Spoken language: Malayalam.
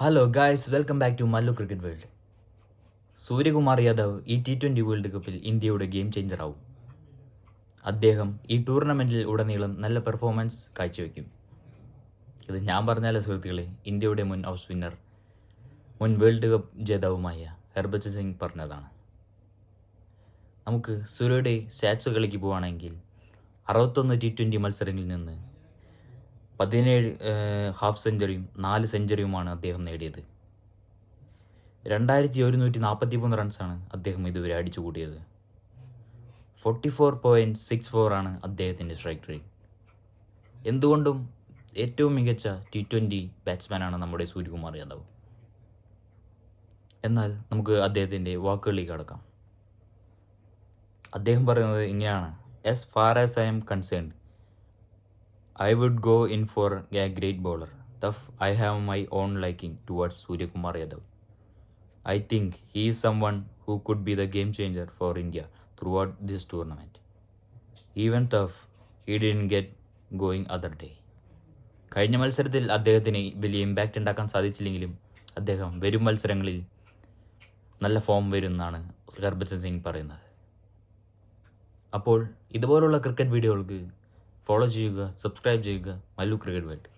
Hello guys welcome back to Mallu cricket world Suryakumar Yadav ഈ ടി ട്വന്റി വേൾഡ് കപ്പിൽ ഇന്ത്യയുടെ ഗെയിം ചേഞ്ചർ ആവും. അദ്ദേഹം ഈ ടൂർണമെന്റിൽ ഉടനീളം നല്ല പെർഫോമൻസ് കാഴ്ചവെക്കും. ഇത് ഞാൻ പറഞ്ഞാലേ സുഹൃത്തുക്കളെ. ഇന്ത്യയുടെ മുൻ ഹൗസ് വിന്നർ മുൻ വേൾഡ് കപ്പ് ജേതാവുമായ ഹർഭജൻ സിംഗ് പറഞ്ഞതാണ്. നമുക്ക് സൂര്യയുടെ സ്റ്റാറ്റ്സുകളിലേക്ക് പോവുകയാണെങ്കിൽ അറുപത്തൊന്ന് ടി ട്വന്റി മത്സരങ്ങളിൽ നിന്ന് പതിനേഴ് ഹാഫ് സെഞ്ചുറിയും നാല് സെഞ്ചുറിയുമാണ് അദ്ദേഹം നേടിയത്. രണ്ടായിരത്തി ഒരുന്നൂറ്റി നാൽപ്പത്തി മൂന്ന് റൺസാണ് അദ്ദേഹം ഇതുവരെ അടിച്ചു കൂട്ടിയത്. Forty four point six four ആണ് അദ്ദേഹത്തിന്റെ സ്ട്രൈക്ക് റേറ്റ് എന്തുകൊണ്ടും ഏറ്റവും മികച്ച ടി ട്വന്റി ബാറ്റ്സ്മാനാണ് നമ്മുടെ സൂര്യകുമാർ യാദവ്. എന്നാൽ നമുക്ക് അദ്ദേഹത്തിന്റെ വാക്കുകളിലേക്ക് കടക്കാം. അദ്ദേഹം പറയുന്നത് ഇങ്ങനെയാണ്. As far as I am concerned I would go in for a great bowler. Tough, I have my own liking towards Suryakumar Yadav. I think he is someone who could be the game changer for India throughout this tournament. Even tough, he didn't get going other day. കഴിഞ്ഞ മത്സരത്തിൽ അദ്ദേഹത്തിന് വലിയ ഇമ്പാക്റ്റ് ഉണ്ടാക്കാൻ സാധിച്ചില്ലെങ്കിലും അദ്ദേഹം വരും മത്സരങ്ങളിൽ നല്ല ഫോം വരുമെന്നാണ് ഹർഭജൻ സിംഗ് പറയുന്നത് അപ്പോൾ ഇതുപോലുള്ള ക്രിക്കറ്റ് വീഡിയോകൾക്ക് ഫോളോ ചെയ്യുക സബ്സ്ക്രൈബ് ചെയ്യുക. Mallu cricket world